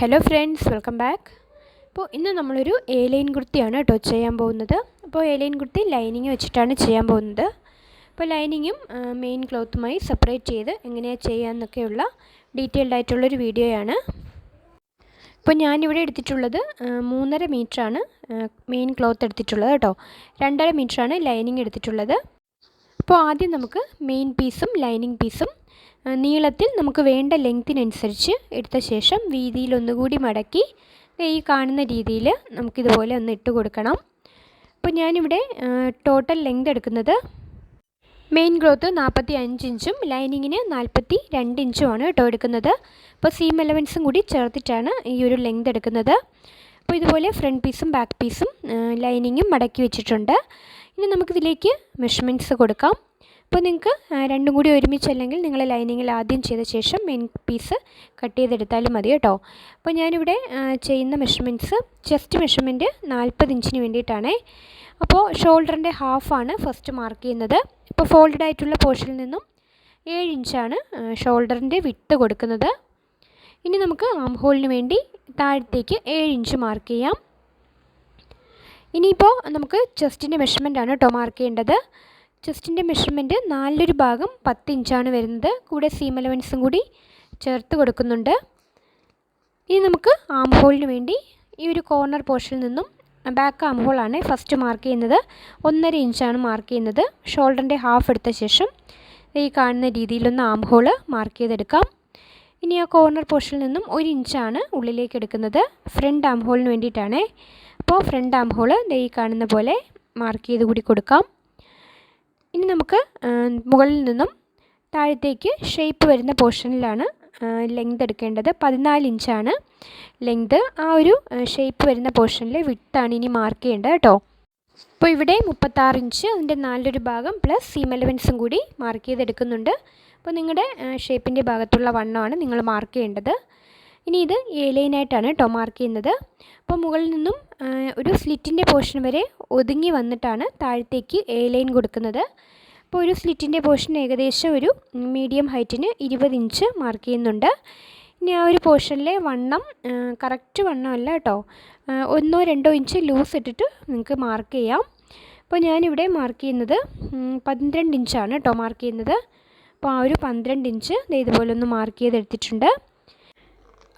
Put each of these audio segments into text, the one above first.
Hello friends welcome back അപ്പോൾ ഇന്ന് നമ്മളൊരു ഏലൈൻ ലൈൻ കുർത്തിയാണ് കേട്ടോ ചെയ്യാൻ പോകുന്നത്. അപ്പോൾ ഏലൈൻ ലൈൻ കുർത്തി ലൈനിങ് വെച്ചിട്ടാണ് ചെയ്യാൻ പോകുന്നത്. അപ്പോൾ ലൈനിങ്ങും മെയിൻ ക്ലോത്തുമായി സെപ്പറേറ്റ് ചെയ്ത് എങ്ങനെയാണ് ചെയ്യാമെന്നൊക്കെയുള്ള ഡീറ്റെയിൽഡ് ആയിട്ടുള്ളൊരു വീഡിയോയാണ്. ഇപ്പോൾ ഞാനിവിടെ എടുത്തിട്ടുള്ളത് മൂന്നര മീറ്ററാണ് മെയിൻ ക്ലോത്ത് എടുത്തിട്ടുള്ളത് കേട്ടോ. രണ്ടര മീറ്ററാണ് ലൈനിങ് എടുത്തിട്ടുള്ളത്. അപ്പോൾ ആദ്യം നമുക്ക് മെയിൻ പീസും ലൈനിങ് പീസും നീളത്തിൽ നമുക്ക് വേണ്ട ലെങ്ത്തിനനുസരിച്ച് എടുത്ത ശേഷം വീതിയിൽ ഒന്നുകൂടി മടക്കി ഈ കാണുന്ന രീതിയിൽ നമുക്കിതുപോലെ ഒന്ന് ഇട്ട് കൊടുക്കണം. അപ്പോൾ ഞാനിവിടെ ടോട്ടൽ ലെങ്ത് എടുക്കുന്നത് മെയിൻ ഗ്രോത്ത് നാൽപ്പത്തി അഞ്ച് ഇഞ്ചും ലൈനിങ്ങിന് നാൽപ്പത്തി രണ്ട് ഇഞ്ചുമാണ് കേട്ടോ എടുക്കുന്നത്. അപ്പോൾ സീം എലവൻസും കൂടി ചേർത്തിട്ടാണ് ഈ ഒരു ലെങ്ത് എടുക്കുന്നത്. അപ്പോൾ ഇതുപോലെ ഫ്രണ്ട് പീസും ബാക്ക് പീസും ലൈനിങ്ങും മടക്കി വെച്ചിട്ടുണ്ട്. ഇനി നമുക്കിതിലേക്ക് മെഷർമെന്റ്സ് കൊടുക്കാം. അപ്പോൾ നിങ്ങൾക്ക് രണ്ടും കൂടി ഒരുമിച്ചല്ലെങ്കിൽ നിങ്ങൾ ലൈനിങ്ങിൽ ആദ്യം ചെയ്ത ശേഷം മെയിൻ പീസ് കട്ട് ചെയ്തെടുത്താലും മതി കേട്ടോ. അപ്പോൾ ഞാനിവിടെ ചെയ്യുന്ന മെഷർമെന്റ്സ് ചെസ്റ്റ് മെഷർമെന്റ് നാൽപ്പത് ഇഞ്ചിന് വേണ്ടിയിട്ടാണേ. അപ്പോൾ ഷോൾഡറിന്റെ ഹാഫാണ് ഫസ്റ്റ് മാർക്ക് ചെയ്യുന്നത്. ഇപ്പോൾ ഫോൾഡഡ് ആയിട്ടുള്ള പോർഷനിൽ നിന്നും ഏഴ് ഇഞ്ചാണ് ഷോൾഡറിന്റെ വിട്ട് കൊടുക്കുന്നത്. ഇനി നമുക്ക് ആം ഹോളിന് വേണ്ടി താഴത്തേക്ക് ഏഴ് ഇഞ്ച് മാർക്ക് ചെയ്യാം. ഇനിയിപ്പോൾ നമുക്ക് ചെസ്റ്റിന്റെ മെഷർമെന്റ് ആണ് കേട്ടോ മാർക്ക് ചെയ്യേണ്ടത്. ചെസ്റ്റിന്റെ മെഷർമെന്റ് നാലിലൊരു ഭാഗം പത്ത് ഇഞ്ചാണ് വരുന്നത്. കൂടെ സീം അലവൻസും കൂടി ചേർത്ത് കൊടുക്കുന്നുണ്ട്. ഇനി നമുക്ക് ആം ഹോളിന് വേണ്ടി ഈ ഒരു കോർണർ പോർഷനിൽ നിന്നും ബാക്ക് ആം ഹോളാണ് ഫസ്റ്റ് മാർക്ക് ചെയ്യുന്നത്. ഒന്നര ഇഞ്ചാണ് മാർക്ക് ചെയ്യുന്നത്. ഷോൾഡറിന്റെ ഹാഫ് എടുത്ത ശേഷം ഈ കാണുന്ന രീതിയിലൊന്ന് ആം ഹോൾ മാർക്ക് ചെയ്തെടുക്കാം. ഇനി ആ കോർണർ പോർഷനിൽ നിന്നും ഒരു ഇഞ്ചാണ് ഉള്ളിലേക്ക് എടുക്കുന്നത്. ഫ്രണ്ട് ആം ഹോളിന് വേണ്ടിയിട്ടാണ്. അപ്പോൾ ഫ്രണ്ട് ആം ഹോൾ ഈ കാണുന്ന പോലെ മാർക്ക് ചെയ്ത് കൂടി കൊടുക്കാം. ഇനി നമുക്ക് മുകളിൽ നിന്നും താഴത്തേക്ക് ഷേപ്പ് വരുന്ന പോർഷനിലാണ് ലെങ്ത് എടുക്കേണ്ടത്. പതിനാല് ഇഞ്ചാണ് ലെങ്ത് ആ ഒരു ഷേപ്പ് വരുന്ന പോർഷനിൽ വിട്ടാണ് ഇനി മാർക്ക് ചെയ്യേണ്ടത് കേട്ടോ. അപ്പോൾ ഇവിടെ മുപ്പത്താറ് ഇഞ്ച് അതിന്റെ നാലൊരു ഭാഗം പ്ലസ് സീം എലവൻസും കൂടി മാർക്ക് ചെയ്തെടുക്കുന്നുണ്ട്. അപ്പോൾ നിങ്ങളുടെ ഷേപ്പിന്റെ ഭാഗത്തുള്ള വണ്ണമാണ് നിങ്ങൾ മാർക്ക് ചെയ്യേണ്ടത്. ഇനി ഇത് എ ലൈനായിട്ടാണ് കേട്ടോ മാർക്ക് ചെയ്യുന്നത്. അപ്പോൾ മുകളിൽ നിന്നും ഒരു സ്ലിറ്റിന്റെ പോർഷൻ വരെ ഒതുങ്ങി വന്നിട്ടാണ് താഴത്തേക്ക് എ ലൈൻ കൊടുക്കുന്നത്. അപ്പോൾ ഒരു സ്ലിറ്റിന്റെ പോർഷൻ ഏകദേശം ഒരു മീഡിയം ഹൈറ്റിന് ഇരുപത് ഇഞ്ച് മാർക്ക് ചെയ്യുന്നുണ്ട്. ഇനി ആ ഒരു പോർഷനിലെ വണ്ണം കറക്റ്റ് വണ്ണമല്ല കേട്ടോ. ഒന്നോ രണ്ടോ ഇഞ്ച് ലൂസ് ഇട്ടിട്ട് നിങ്ങൾക്ക് മാർക്ക് ചെയ്യാം. അപ്പോൾ ഞാനിവിടെ മാർക്ക് ചെയ്യുന്നത് പന്ത്രണ്ട് ഇഞ്ചാണ് കേട്ടോ മാർക്ക് ചെയ്യുന്നത്. അപ്പോൾ ആ ഒരു പന്ത്രണ്ട് ഇഞ്ച് ഇതുപോലെ ഒന്ന് മാർക്ക് ചെയ്തെടുത്തിട്ടുണ്ട്.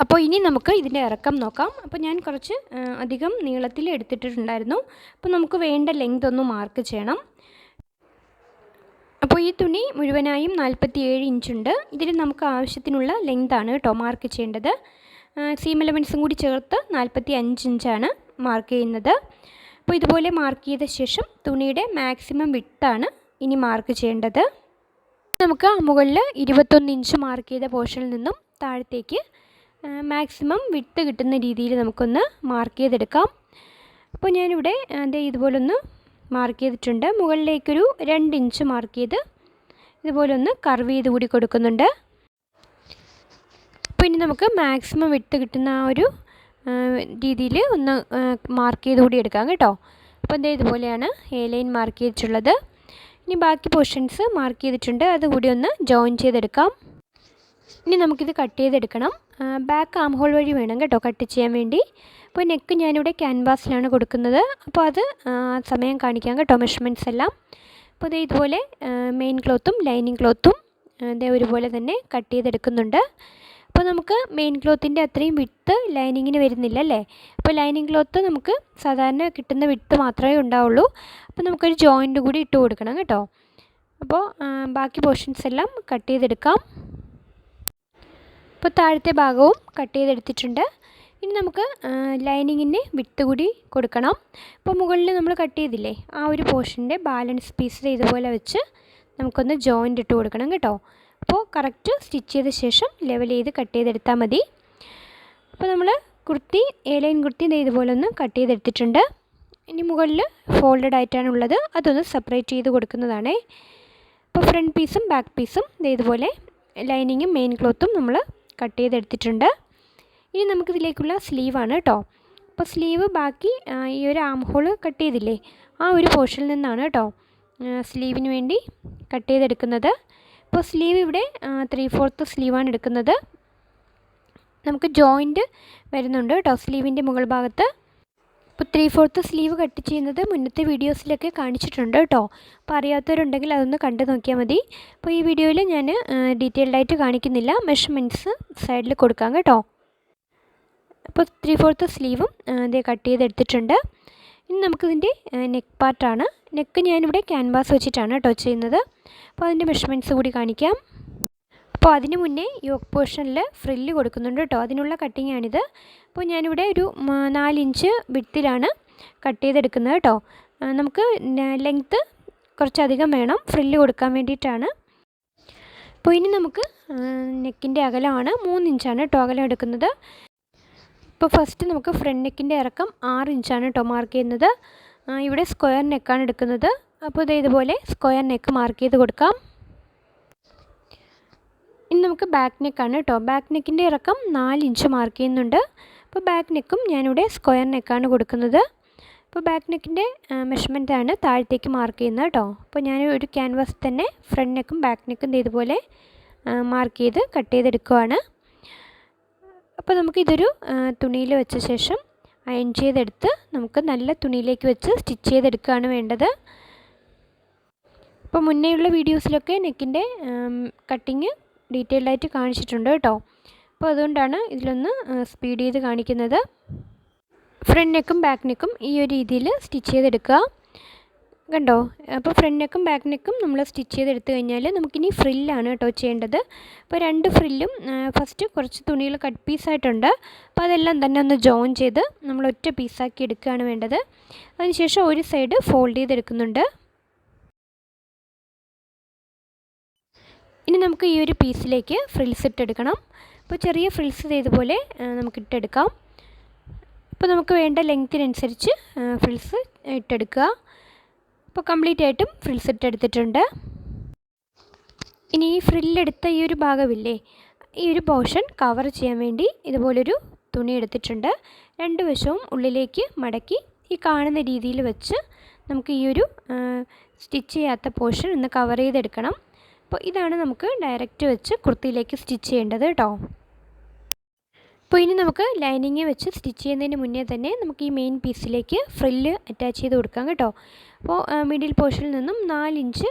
അപ്പോൾ ഇനി നമുക്ക് ഇതിന്റെ ഇറക്കം നോക്കാം. അപ്പോൾ ഞാൻ കുറച്ച് അധികം നീളത്തിൽ എടുത്തിട്ടുണ്ടായിരുന്നു അപ്പോൾ നമുക്ക് വേണ്ട ലെങ്ത് ഒന്ന് മാർക്ക് ചെയ്യണം. അപ്പോൾ ഈ തുണി മുഴുവനായും നാൽപ്പത്തി ഏഴ് ഇഞ്ചുണ്ട്. ഇതിൽ നമുക്ക് ആവശ്യത്തിനുള്ള ലെങ്താണ് കേട്ടോ മാർക്ക് ചെയ്യേണ്ടത്. സീം എലമെൻസും കൂടി ചേർത്ത് നാൽപ്പത്തി അഞ്ച് ഇഞ്ചാണ് മാർക്ക് ചെയ്യുന്നത്. അപ്പോൾ ഇതുപോലെ മാർക്ക് ചെയ്ത ശേഷം തുണിയുടെ മാക്സിമം വിട്ടാണ് ഇനി മാർക്ക് ചെയ്യേണ്ടത്. നമുക്ക് മുകളിൽ ഇരുപത്തൊന്ന് ഇഞ്ച് മാർക്ക് ചെയ്ത പോർഷനിൽ നിന്നും താഴത്തേക്ക് മാക്സിമം വിട്ട് കിട്ടുന്ന രീതിയിൽ നമുക്കൊന്ന് മാർക്ക് ചെയ്തെടുക്കാം. അപ്പോൾ ഞാനിവിടെ അതേ ഇതുപോലൊന്ന് മാർക്ക് ചെയ്തിട്ടുണ്ട്. മുകളിലേക്കൊരു രണ്ട് ഇഞ്ച് മാർക്ക് ചെയ്ത് ഇതുപോലെ ഒന്ന് കർവ് ചെയ്ത് കൂടി കൊടുക്കുന്നുണ്ട്. ഇനി നമുക്ക് മാക്സിമം വിട്ട് കിട്ടുന്ന ആ ഒരു രീതിയിൽ ഒന്ന് മാർക്ക് ചെയ്ത് കൂടി എടുക്കാം കേട്ടോ. അപ്പോൾ എന്താ ഇതുപോലെയാണ് എ ലൈൻ മാർക്ക് ചെയ്തിട്ടുള്ളത്. ഇനി ബാക്കി പോർഷൻസ് മാർക്ക് ചെയ്തിട്ടുണ്ട്. അതുകൂടി ഒന്ന് ജോയിൻ ചെയ്തെടുക്കാം. ഇനി നമുക്കിത് കട്ട് ചെയ്തെടുക്കണം. ബാക്ക് ആം ഹോൾ വഴി വേണം കേട്ടോ കട്ട് ചെയ്യാൻ വേണ്ടി. അപ്പോൾ നെക്ക് ഞാനിവിടെ ക്യാൻവാസിലാണ് കൊടുക്കുന്നത്. അപ്പോൾ അത് സമയം കാണിക്കാം കേട്ടോ മെഷർമെന്റ്സ് എല്ലാം. അപ്പോൾ ഇത് ഇതുപോലെ മെയിൻ ക്ലോത്തും ലൈനിങ് ക്ലോത്തും ഇതേ ഒരുപോലെ തന്നെ കട്ട് ചെയ്തെടുക്കുന്നുണ്ട്. അപ്പോൾ നമുക്ക് മെയിൻ ക്ലോത്തിന്റെ അത്രയും വിട്ട് ലൈനിങ്ങിന് വരുന്നില്ല അല്ലേ? അപ്പോൾ ലൈനിങ് ക്ലോത്ത് നമുക്ക് സാധാരണ കിട്ടുന്ന വിട്ട് മാത്രമേ ഉണ്ടാവുള്ളൂ. അപ്പോൾ നമുക്കൊരു ജോയിന്റ് കൂടി ഇട്ട് കൊടുക്കണം കേട്ടോ. അപ്പോൾ ബാക്കി പോർഷൻസ് എല്ലാം കട്ട് ചെയ്തെടുക്കാം. ഇപ്പോൾ താഴത്തെ ഭാഗവും കട്ട് ചെയ്തെടുത്തിട്ടുണ്ട്. ഇനി നമുക്ക് ലൈനിങ്ങിന്റെ വിട്ട് കൂടി കൊടുക്കണം. ഇപ്പോൾ മുകളിൽ നമ്മൾ കട്ട് ചെയ്തില്ലേ ആ ഒരു പോർഷന്റെ ബാലൻസ് പീസ് ഇതുപോലെ വെച്ച് നമുക്കൊന്ന് ജോയിന്റ് ഇട്ട് കൊടുക്കണം കേട്ടോ. അപ്പോൾ കറക്റ്റ് സ്റ്റിച്ച് ചെയ്ത ശേഷം ലെവൽ ചെയ്ത് കട്ട് ചെയ്തെടുത്താൽ മതി. അപ്പോൾ നമ്മൾ കുർത്തി എ ലൈൻ കുർത്തി ഇതുപോലെ ഒന്ന് കട്ട് ചെയ്തെടുത്തിട്ടുണ്ട്. ഇനി മുകളിൽ ഫോൾഡഡ് ആയിട്ടാണ് ഉള്ളത്. അതൊന്ന് സെപ്പറേറ്റ് ചെയ്ത് കൊടുക്കുന്നതാണേ. അപ്പോൾ ഫ്രണ്ട് പീസും ബാക്ക് പീസും ഇതുപോലെ ലൈനിങ്ങും മെയിൻ ക്ലോത്തും നമ്മൾ കട്ട് ചെയ്തെടുത്തിട്ടുണ്ട്. ഇനി നമുക്കിതിലേക്കുള്ള സ്ലീവാണ് കേട്ടോ അപ്പോൾ സ്ലീവ് ബാക്കി ഈ ഒരു ആം ഹോൾ കട്ട് ചെയ്തില്ലേ ആ ഒരു പോർഷനിൽ നിന്നാണ് കേട്ടോ സ്ലീവിന് വേണ്ടി കട്ട് ചെയ്തെടുക്കുന്നത്. അപ്പോൾ സ്ലീവ് ഇവിടെ ത്രീ ഫോർത്ത് സ്ലീവാണ് എടുക്കുന്നത്. നമുക്ക് ജോയിന്റ് വരുന്നുണ്ട് കേട്ടോ സ്ലീവിന്റെ മുകൾ ഭാഗത്ത്. ഇപ്പോൾ ത്രീ ഫോർത്ത് സ്ലീവ് കട്ട് ചെയ്യുന്നത് മുന്നത്തെ വീഡിയോസിലൊക്കെ കാണിച്ചിട്ടുണ്ട് കേട്ടോ. അപ്പോൾ അറിയാത്തവരുണ്ടെങ്കിൽ അതൊന്ന് കണ്ടു നോക്കിയാൽ മതി. അപ്പോൾ ഈ വീഡിയോയിൽ ഞാൻ ഡീറ്റെയിൽഡ് ആയിട്ട് കാണിക്കുന്നില്ല. മെഷർമെന്റ്സ് സൈഡിൽ കൊടുക്കാം കേട്ടോ. അപ്പോൾ ത്രീ ഫോർത്ത് സ്ലീവും ഇത് കട്ട് ചെയ്തെടുത്തിട്ടുണ്ട്. ഇനി നമുക്കിതിന്റെ നെക്ക് പാർട്ടാണ് നെക്ക് ഞാനിവിടെ ക്യാൻവാസ് വെച്ചിട്ടാണ് കേട്ടോ ചെയ്യുന്നത്. അപ്പോൾ അതിന്റെ മെഷർമെന്റ്സ് കൂടി കാണിക്കാം. അപ്പോൾ അതിന് മുന്നേ യോക്ക് പോർഷനിൽ ഫ്രില്ല് കൊടുക്കുന്നുണ്ട് കേട്ടോ. അതിനുള്ള കട്ടിങ്ങാണിത്. അപ്പോൾ ഞാനിവിടെ ഒരു നാലിഞ്ച് വിട്ടിലാണ് കട്ട് ചെയ്തെടുക്കുന്നത് കേട്ടോ. നമുക്ക് ലെങ്ത്ത് കുറച്ചധികം വേണം. ഫ്രില്ല് കൊടുക്കാൻ വേണ്ടിയിട്ടാണ്. അപ്പോൾ ഇനി നമുക്ക് നെക്കിന്റെ അകലമാണ്. മൂന്നിഞ്ചാണ് കേട്ടോ അകലം എടുക്കുന്നത്. ഇപ്പോൾ ഫസ്റ്റ് നമുക്ക് ഫ്രണ്ട് നെക്കിന്റെ ഇറക്കം ആറ് ഇഞ്ചാണ് കേട്ടോ മാർക്ക് ചെയ്യുന്നത്. ഇവിടെ സ്ക്വയർ നെക്കാണ് എടുക്കുന്നത്. അപ്പോൾ ഇത് ഇതുപോലെ സ്ക്വയർ നെക്ക് മാർക്ക് ചെയ്ത് കൊടുക്കാം. ഇനി നമുക്ക് ബാക്ക് നെക്കാണ് കേട്ടോ ബാക്ക് നെക്കിന്റെ ഇറക്കം നാല് ഇഞ്ച് മാർക്ക് ചെയ്യുന്നുണ്ട്. അപ്പോൾ ബാക്ക് നെക്കും ഞാനിവിടെ സ്ക്വയർ നെക്കാണ് കൊടുക്കുന്നത്. അപ്പോൾ ബാക്ക് നെക്കിന്റെ മെഷർമെന്റ് ആണ് താഴത്തേക്ക് മാർക്ക് ചെയ്യുന്നത് കേട്ടോ അപ്പോൾ ഞാൻ ഒരു ക്യാൻവാസ് തന്നെ ഫ്രണ്ട് നെക്കും ബാക്ക് നെക്കും ഇതുപോലെ മാർക്ക് ചെയ്ത് കട്ട് ചെയ്തെടുക്കുവാണ്. അപ്പോൾ നമുക്കിതൊരു തുണിയിൽ വെച്ച ശേഷം അയൺ ചെയ്തെടുത്ത് നമുക്ക് നല്ല തുണിയിലേക്ക് വെച്ച് സ്റ്റിച്ച് ചെയ്തെടുക്കുകയാണ് വേണ്ടത്. അപ്പോൾ മുന്നേയുള്ള വീഡിയോസിലൊക്കെ നെക്കിന്റെ കട്ടിങ് ഡീറ്റെയിൽഡ് ആയിട്ട് കാണിച്ചിട്ടുണ്ട് കേട്ടോ. അപ്പോൾ അതുകൊണ്ടാണ് ഇതിലൊന്ന് സ്പീഡ് ചെയ്ത് കാണിക്കുന്നത്. ഫ്രണ്ട് നെക്കും ബാക്ക് നെക്കും ഈ ഒരു രീതിയിൽ സ്റ്റിച്ച് ചെയ്തെടുക്കുക. കണ്ടോ? അപ്പോൾ ഫ്രണ്ട് നെക്കും ബാക്ക് നെക്കും നമ്മൾ സ്റ്റിച്ച് ചെയ്തെടുത്ത് കഴിഞ്ഞാൽ നമുക്കിനി ഫ്രില്ലാണ് കേട്ടോ ചെയ്യേണ്ടത്. അപ്പോൾ രണ്ട് ഫ്രില്ലും ഫസ്റ്റ് കുറച്ച് തുണികൾ കട്ട് പീസായിട്ടുണ്ട് അപ്പോൾ അതെല്ലാം തന്നെ ഒന്ന് ജോയിൻ ചെയ്ത് നമ്മൾ ഒറ്റ പീസാക്കി എടുക്കുകയാണ് വേണ്ടത്. അതിനുശേഷം ഒരു സൈഡ് ഫോൾഡ് ചെയ്തെടുക്കുന്നുണ്ട്. ഇനി നമുക്ക് ഈ ഒരു പീസിലേക്ക് ഫ്രിൽസ് ഇട്ടെടുക്കണം. അപ്പോൾ ചെറിയ ഫ്രിൽസ് ഇതുപോലെ നമുക്ക് ഇട്ടെടുക്കാം. അപ്പോൾ നമുക്ക് വേണ്ട ലെങ്ത്തിനനുസരിച്ച് ഫ്രിൽസ് ഇട്ടെടുക്കുക. അപ്പോൾ കംപ്ലീറ്റ് ആയിട്ടും ഫ്രിൽസ് ഇട്ടെടുത്തിട്ടുണ്ട്. ഇനി ഈ ഫ്രില്ലെടുത്ത ഈ ഒരു ഭാഗമില്ലേ ഈ ഒരു പോർഷൻ കവർ ചെയ്യാൻ വേണ്ടി ഇതുപോലൊരു തുണി എടുത്തിട്ടുണ്ട്. രണ്ട് വശവും ഉള്ളിലേക്ക് മടക്കി ഈ കാണുന്ന രീതിയിൽ വെച്ച് നമുക്ക് ഈ ഒരു സ്റ്റിച്ച് ചെയ്യാത്ത പോർഷൻ ഒന്ന് കവർ ചെയ്തെടുക്കണം. അപ്പോൾ ഇതാണ് നമുക്ക് ഡയറക്റ്റ് വെച്ച് കുർത്തിയിലേക്ക് സ്റ്റിച്ച് ചെയ്യേണ്ടത് കേട്ടോ അപ്പോൾ ഇനി നമുക്ക് ലൈനിങ് വെച്ച് സ്റ്റിച്ച് ചെയ്യുന്നതിന് മുന്നേ തന്നെ നമുക്ക് ഈ മെയിൻ പീസിലേക്ക് ഫ്രില്ല് അറ്റാച്ച് ചെയ്ത് കൊടുക്കാം കേട്ടോ. അപ്പോൾ മിഡിൽ പോർഷനിൽ നിന്നും നാലിഞ്ച്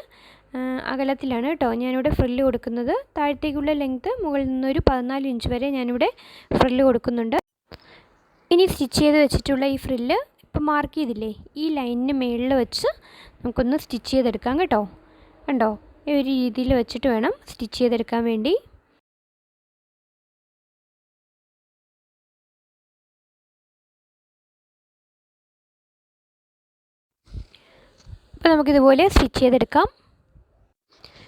അകലത്തിലാണ് കേട്ടോ ഞാനിവിടെ ഫ്രില്ല് കൊടുക്കുന്നത്. താഴത്തേക്കുള്ള ലെങ്ത്ത് മുകളിൽ നിന്നൊരു പതിനാല് ഇഞ്ച് വരെ ഞാനിവിടെ ഫ്രില്ല് കൊടുക്കുന്നുണ്ട്. ഇനി സ്റ്റിച്ച് ചെയ്ത് വെച്ചിട്ടുള്ള ഈ ഫ്രില്ല് ഇപ്പോൾ മാർക്ക് ചെയ്തില്ലേ? ഈ ലൈനിന് മുകളിൽ വെച്ച് നമുക്കൊന്ന് സ്റ്റിച്ച് ചെയ്തെടുക്കാം കേട്ടോ. കണ്ടോ? ഈ ഒരു രീതിയിൽ വെച്ചിട്ട് വേണം സ്റ്റിച്ച് ചെയ്തെടുക്കാൻ വേണ്ടി. അപ്പോൾ നമുക്കിതുപോലെ സ്റ്റിച്ച് ചെയ്തെടുക്കാം.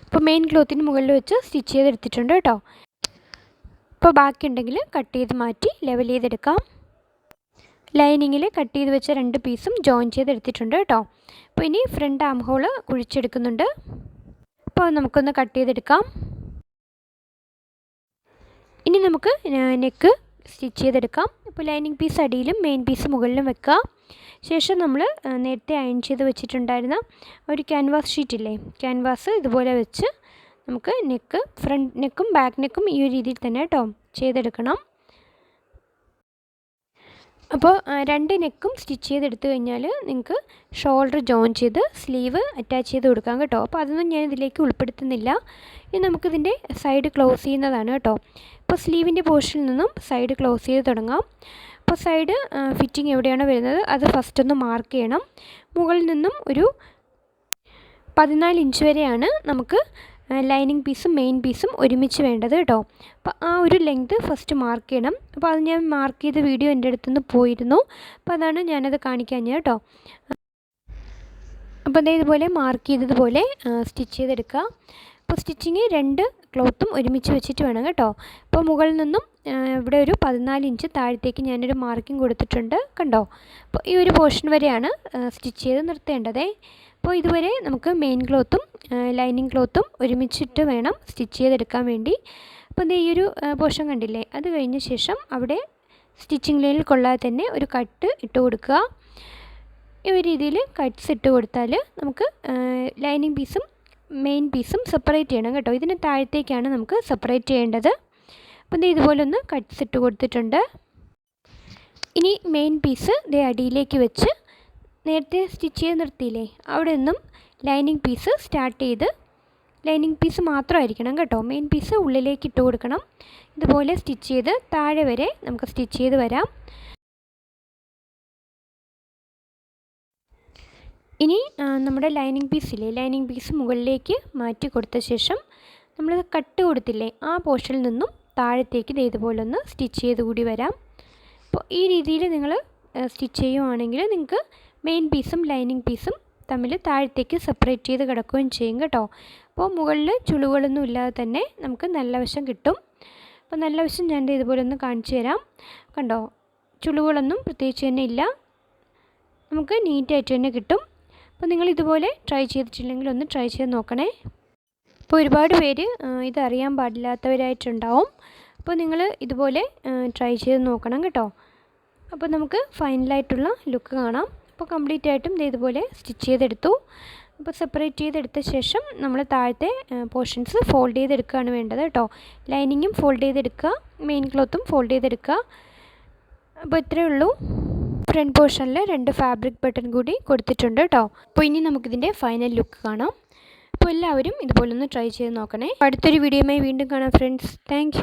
ഇപ്പോൾ മെയിൻ ക്ലോത്തിന് മുകളിൽ വെച്ച് സ്റ്റിച്ച് ചെയ്തെടുത്തിട്ടുണ്ട് കേട്ടോ. ഇപ്പോൾ ബാക്കിയുണ്ടെങ്കിൽ കട്ട് ചെയ്ത് മാറ്റി ലെവൽ ചെയ്തെടുക്കാം. ലൈനിങ്ങിൽ കട്ട് ചെയ്ത് വെച്ച രണ്ട് പീസും ജോയിൻ ചെയ്തെടുത്തിട്ടുണ്ട് കേട്ടോ. അപ്പോൾ ഇനി ഫ്രണ്ട് ആം ഹോൾ കുഴിച്ചെടുക്കുന്നുണ്ട്. അപ്പോൾ നമുക്കൊന്ന് കട്ട് ചെയ്തെടുക്കാം. ഇനി നമുക്ക് നെക്ക് സ്റ്റിച്ച് ചെയ്തെടുക്കാം. ഇപ്പോൾ ലൈനിങ് പീസ് അടിയിലും മെയിൻ പീസ് മുകളിലും വെക്കുക ശേഷം നമ്മൾ നേരത്തെ അയൺ ചെയ്ത് വെച്ചിട്ടുണ്ടായിരുന്ന ഒരു ക്യാൻവാസ് ഷീറ്റില്ലേ ക്യാൻവാസ് ഇതുപോലെ വെച്ച് നമുക്ക് നെക്ക് ഫ്രണ്ട് നെക്കും ബാക്ക് നെക്കും ഈ ഒരു രീതിയിൽ തന്നെ കേട്ടോ ചെയ്തെടുക്കണം. അപ്പോൾ രണ്ട് നെക്കും സ്റ്റിച്ച് ചെയ്തെടുത്തു കഴിഞ്ഞാൽ നിങ്ങൾക്ക് ഷോൾഡർ ജോയിൻ ചെയ്ത് സ്ലീവ് അറ്റാച്ച് ചെയ്ത് കൊടുക്കാം കേട്ടോ. അപ്പോൾ അതൊന്നും ഞാൻ ഇതിലേക്ക് ഉൾപ്പെടുത്തുന്നില്ല. ഇനി നമുക്കിതിന്റെ സൈഡ് ക്ലോസ് ചെയ്യുന്നതാണ് കേട്ടോ. ഇപ്പോൾ സ്ലീവിന്റെ പോർഷനിൽ നിന്നും സൈഡ് ക്ലോസ് ചെയ്ത് തുടങ്ങാം. അപ്പോൾ സൈഡ് ഫിറ്റിംഗ് എവിടെയാണോ വരുന്നത് അത് ഫസ്റ്റ് ഒന്ന് മാർക്ക് ചെയ്യണം. മുകളിൽ നിന്നും ഒരു പതിനാല് ഇഞ്ച് വരെയാണ് നമുക്ക് ലൈനിങ് പീസും മെയിൻ പീസും ഒരുമിച്ച് വേണ്ടത് കേട്ടോ അപ്പോൾ ആ ഒരു ലെങ്ത് ഫസ്റ്റ് മാർക്ക് ചെയ്യണം. അപ്പോൾ അത് ഞാൻ മാർക്ക് ചെയ്ത വീഡിയോ എന്റെ അടുത്തുനിന്ന് പോയിരുന്നു. അപ്പോൾ അതാണ് ഞാനത് കാണിക്കാൻ കേട്ടോ അപ്പോൾ അതേ ഇതുപോലെ മാർക്ക് ചെയ്തതുപോലെ സ്റ്റിച്ച് ചെയ്തെടുക്കുക അപ്പോൾ സ്റ്റിച്ചിങ് രണ്ട് ക്ലോത്തും ഒരുമിച്ച് വെച്ചിട്ട് വേണം കേട്ടോ. അപ്പോൾ മുകളിൽ നിന്നും ഇവിടെ ഒരു പതിനാല് ഇഞ്ച് താഴത്തേക്ക് ഞാനൊരു മാർക്കിംഗ് കൊടുത്തിട്ടുണ്ട്. കണ്ടോ? അപ്പോൾ ഈ ഒരു പോർഷൻ വരെയാണ് സ്റ്റിച്ച് ചെയ്ത് നിർത്തേണ്ടത്. അപ്പോൾ ഇതുവരെ നമുക്ക് മെയിൻ ക്ലോത്തും ലൈനിങ് ക്ലോത്തും ഒരുമിച്ചിട്ട് വേണം സ്റ്റിച്ച് ചെയ്തെടുക്കാൻ വേണ്ടി. അപ്പോൾ ഈ ഒരു പോഷൻ കണ്ടില്ലേ? അത് കഴിഞ്ഞ ശേഷം അവിടെ സ്റ്റിച്ചിങ് ലൈനിൽ കൊള്ളാതെ തന്നെ ഒരു കട്ട് ഇട്ട് കൊടുക്കുക. ഈ ഒരു രീതിയിൽ കട്ട്സ് ഇട്ട് കൊടുത്താൽ നമുക്ക് ലൈനിങ് പീസും മെയിൻ പീസും സെപ്പറേറ്റ് ചെയ്യണം കേട്ടോ. ഇതിന് താഴത്തേക്കാണ് നമുക്ക് സെപ്പറേറ്റ് ചെയ്യേണ്ടത്. അപ്പോൾ ഇത് ഇതുപോലെ ഒന്ന് കട്ട്സ് ഇട്ട് കൊടുത്തിട്ടുണ്ട്. ഇനി മെയിൻ പീസ് ദേ അടിയിലേക്ക് വെച്ച് നേരത്തെ സ്റ്റിച്ച് ചെയ്ത് നിർത്തിയില്ലേ? അവിടെ നിന്നും ലൈനിങ് പീസ് സ്റ്റാർട്ട് ചെയ്ത് ലൈനിങ് പീസ് മാത്രമായിരിക്കണം കേട്ടോ. മെയിൻ പീസ് ഉള്ളിലേക്ക് ഇട്ട് കൊടുക്കണം. ഇതുപോലെ സ്റ്റിച്ച് ചെയ്ത് താഴെ വരെ നമുക്ക് സ്റ്റിച്ച് ചെയ്ത് വരാം. ഇനി നമ്മുടെ ലൈനിങ് പീസില്ലേ ലൈനിങ് പീസ് മുകളിലേക്ക് മാറ്റി കൊടുത്ത ശേഷം നമ്മൾ കട്ട് കൊടുത്തില്ലേ? ആ പോർഷനിൽ നിന്നും താഴത്തേക്ക് ഇതേപോലെ ഒന്ന് സ്റ്റിച്ച് ചെയ്ത് കൂടി വരാം. അപ്പോൾ ഈ രീതിയിൽ നിങ്ങൾ സ്റ്റിച്ച് ചെയ്യുവാണെങ്കിൽ നിങ്ങൾക്ക് മെയിൻ പീസും ലൈനിങ് പീസും തമ്മിൽ താഴത്തേക്ക് സെപ്പറേറ്റ് ചെയ്ത് കിടക്കുകയും ചെയ്യും കേട്ടോ. അപ്പോൾ മുകളിൽ ചുളുകളൊന്നും ഇല്ലാതെ തന്നെ നമുക്ക് നല്ല വശം കിട്ടും. അപ്പോൾ നല്ല വശം ഞാൻ ഇതുപോലെ ഒന്ന് കാണിച്ചു തരാം. കണ്ടോ? ചുളുകളൊന്നും പ്രത്യേകിച്ച് തന്നെ ഇല്ല. നമുക്ക് നീറ്റായിട്ട് തന്നെ കിട്ടും. അപ്പോൾ നിങ്ങൾ ഇതുപോലെ ട്രൈ ചെയ്തിട്ടില്ലെങ്കിൽ ഒന്ന് ട്രൈ ചെയ്ത് നോക്കണേ. അപ്പോൾ ഒരുപാട് പേര് ഇതറിയാൻ പാടില്ലാത്തവരായിട്ടുണ്ടാവും. അപ്പോൾ നിങ്ങൾ ഇതുപോലെ ട്രൈ ചെയ്ത് നോക്കണം കേട്ടോ. അപ്പോൾ നമുക്ക് ഫൈനലായിട്ടുള്ള ലുക്ക് കാണാം. അപ്പോൾ കംപ്ലീറ്റ് ആയിട്ടും ഇതുപോലെ സ്റ്റിച്ച് ചെയ്തെടുത്തു. അപ്പോൾ സെപ്പറേറ്റ് ചെയ്തെടുത്ത ശേഷം നമ്മൾ താഴത്തെ പോർഷൻസ് ഫോൾഡ് ചെയ്തെടുക്കുകയാണ് വേണ്ടത് കേട്ടോ. ലൈനിങ്ങും ഫോൾഡ് ചെയ്തെടുക്കുക മെയിൻ ക്ലോത്തും ഫോൾഡ് ചെയ്തെടുക്കുക. അപ്പോൾ ഇത്രയേ ഉള്ളൂ. ഫ്രണ്ട് പോർഷനിൽ രണ്ട് ഫാബ്രിക് ബട്ടൺ കൂടി കൊടുത്തിട്ടുണ്ട് കേട്ടോ. അപ്പോൾ ഇനി നമുക്കിതിന്റെ ഫൈനൽ ലുക്ക് കാണാം. അപ്പോൾ എല്ലാവരും ഇതുപോലൊന്ന് ട്രൈ ചെയ്ത് നോക്കണേ. അടുത്തൊരു വീഡിയോയുമായി വീണ്ടും കാണാം ഫ്രണ്ട്സ് താങ്ക്